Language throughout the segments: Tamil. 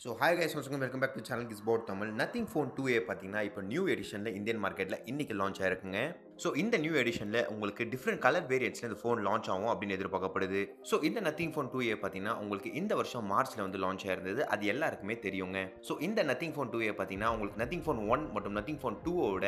ஸோ ஹாய் கைஸ் வணக்கம் welcome back to channel Gizbot Tamil nothing phone two A பார்த்தீங்கன்னா இப்போ நியூ எடிஷனில் இந்தியன் மார்க்கெட்டில் இன்றைக்கி லான்ச் ஆயிருக்குங்க. ஸோ இந்த நியூ எடிஷனில் உங்களுக்கு டிஃப்ரெண்ட் கலர் வேரியன்ட்ஸில் இந்த ஃபோன் லான்ச் ஆகும் அப்படின்னு எதிர்பார்க்கப்படுது. ஸோ இந்த நத்திங் ஃபோன் டூ ஏ பார்த்தீங்கன்னா உங்களுக்கு இந்த வருஷம் மார்ச்சில் வந்து லான்ச் ஆயிருந்தது. அது எல்லாருக்குமே தெரியுங்க. ஸோ இந்த நத்திங் ஃபோன் டூ ஏ பார்த்தீங்கன்னா உங்களுக்கு நத்திங் ஃபோன் ஒன் மற்றும் நத்திங் ஃபோன் டூவோட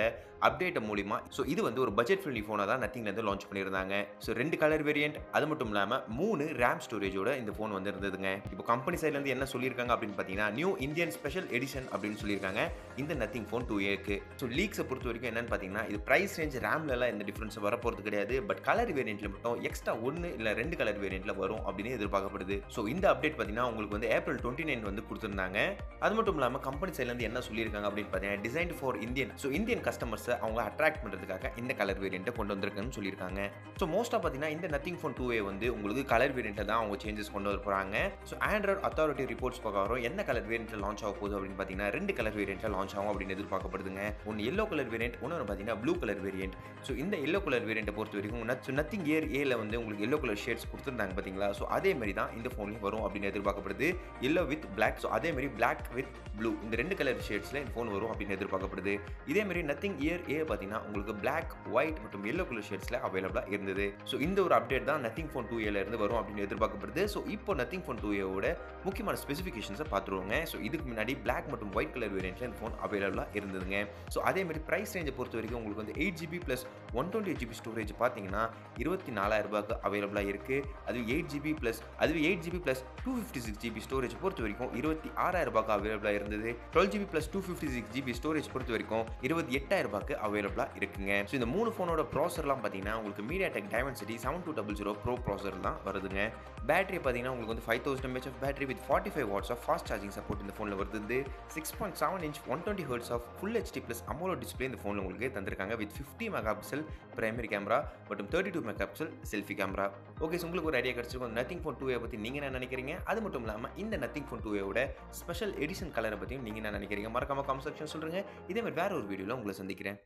அப்டேட் மூலிமா ஸோ இது வந்து ஒரு பட்ஜெட் ஃப்ரெண்ட்லி ஃபோனாக தான் நத்திங்லேருந்து லான்ச் பண்ணியிருந்தாங்க. ஸோ ரெண்டு கலர் வேரியன்ட் அது மட்டும் இல்லாமல் மூணு ரேம் ஸ்டோரேஜோட இந்த ஃபோன் வந்து இருந்ததுங்க இப்போ கம்பெனி சைட்லேருந்து என்ன சொல்லியிருக்காங்க அப்படின்னு பார்த்தீங்கன்னா நியூ இந்தியன் ஸ்பெஷல் எடிஷன் அப்படின்னு சொல்லியிருக்காங்க. இந்த நத்திங் ஃபோன் டூ ஏக்கு ஸோ லீக்ஸை பொறுத்த வரைக்கும் என்னன்னு பார்த்தீங்கன்னா இது ப்ரைஸ் ரேஞ்ச் ரேம்லலாம் எந்த டிஃப்ரென்ஸும் வரப்போகிறது கிடையாது. பட் கலர் வேரியண்ட்டில் மட்டும் எக்ஸ்ட்ரா ஒன்று இல்லை ரெண்டு கலர் வேரியண்ட்டில் வரும் அப்படின்னு எதிர்பார்க்கப்படுது. ஸோ இந்த அப்டேட் பார்த்தீங்கன்னா உங்களுக்கு வந்து ஏப்ரல் டுவெண்ட்டி நைன் வந்து கொடுத்துருந்தாங்க. அது மட்டும் இல்லாமல் கம்பெனி சைட்லேருந்து என்ன சொல்லியிருக்காங்க அப்படின்னு பார்த்தீங்கன்னா design for Indian so Indian கஸ்டமர்ஸை அவங்க அட்ராக்ட் பண்ணுறதுக்காக இந்த கலர் வேரியண்ட்டை கொண்டு வந்திருக்குன்னு சொல்லியிருக்காங்க. ஸோ மோஸ்ட்டாக பார்த்தீங்கன்னா இந்த நத்திங் ஃபோன் டூ வந்து உங்களுக்கு கலர் வேரியண்ட்டை தான் அவங்க சேஞ்சஸ் கொண்டு வர போகிறாங்க ஸோ ஆண்ட்ராய்ட் அத்தாரிட்டி ரிப்போர்ட்ஸ் பிரகாரம் என்ன கலர் வேரியண்ட்டில் லான்ச் ஆக போகுது அப்படின்னு பார்த்தீங்கன்னா ரெண்டு கலர் வேரியண்ட்டில் லான்ச் ஆகும் அப்படின்னு எதிர்பார்க்கப்படுதுங்க. ஒன்று எல்லோ கலர் வேரியண்ட் இன்னொன்று பார்த்தீங்கன்னா ப்ளூ கலர் வேரியண்ட் ஸோ இந்த எல்லோ கலர் வேரியண்ட்டை பொறுத்த வரைக்கும் நத் நத்திங் இயர் ஏல வந்து உங்களுக்கு எல்லோ கலர் ஷேட்ஸ் கொடுத்துருந்தாங்க பார்த்தீங்களா ஸோ அதே மாதிரி தான் இந்த ஃபோன்லேயும் வரும் அப்படின்னு எதிர்பார்க்கப்படுது. எல்லோ வித் பிளாக் ஸோ அதே மாதிரி பிளாக் வித் ப்ளூ இந்த ரெண்டு கலர் ஷேட்ஸில் இந்த ஃபோன் வரும் அப்படின்னு எதிர்பார்க்கப்படுது. இதே மாதிரி நத்திங் இயர் ஏ பார்த்தீங்கன்னா உங்களுக்கு பிளாக் ஒயிட் மற்றும் எல்லோ கலர் ஷேட்ஸில் அவைலபிளாக இருந்தது. ஸோ இந்த ஒரு அப்டேட் தான் நத்திங் ஃபோன் டூ ஏல இருந்து வரும் அப்படின்னு எதிர்பார்க்கப்படுது. ஸோ இப்போ நத்திங் ஃபோன் டூ ஏவோட முக்கியமான ஸ்பெசிஃபிகேஷன்ஸை பார்த்துருவோங்க ஸோ இதுக்கு முன்னாடி பிளாக் மற்றும் ஒயிட் கலர் வேரியண்ட்டில் இந்த ஃபோன் அவைலபிளாக இருந்ததுங்க. ஸோ அதே மாதிரி ப்ரைஸ் ரேஞ்சை பொறுத்த வரைக்கும் உங்களுக்கு வந்து eight GB plus one twenty GB storage பார்த்தீங்கன்னா இருபத்தி நாலாயிரம் ரூபாய்க்கு அவைலபிளாக இருக்குது அது எயிட் ஜிபி ப்ளஸ் அது eight GB plus two fifty six GB storage பொறுத்த வரைக்கும் இருபத்தி ஆறாயிரம் ரூபாய்க்கு அவைலபிளாக இருந்தது. Twelve GB plus two fifty six GB storage பொறுத்த வரைக்கும் இருபத்தி எட்டாயிரம் ரூபாய்க்கு அவைலபிளாக இருக்குங்க. ஸோ இந்த மூணு ஃபோனோட ப்ராசர்லாம் பார்த்தீங்கன்னா உங்களுக்கு MediaTek Dimensity seven two double zero pro processor தான் வருதுங்க. பேட்டரி பார்த்தீங்கன்னா உங்களுக்கு வந்து five thousand mAh of battery with forty five watts of fast charging support இந்த ஃபோனில் வருது six point seven inch one twenty hertz of full HD plus AMOLED display இந்த ஃபோனில் உங்களுக்கு தந்திருக்காங்க with fifty mega megapixel primary camera மற்றும் thirty two megapixel selfie camera okay உங்களுக்கு ஒரு ஐடியா கிடச்சிருக்கும். நத்திங் ஃபோன் டூவை பற்றி நீங்கள் என்ன நினைக்கிறீங்க? அது மட்டும் இல்லாமல் இந்த Nothing phone two special edition கலரை பற்றியும் நீங்கள் என்ன நினைக்கிறீங்க? மறக்காம காமெண்ட் செக்ஷன் சொல்லுங்கள் இதே மாதிரி வேறு ஒரு வீடியோவில் உங்களை சந்திக்கிறேன்.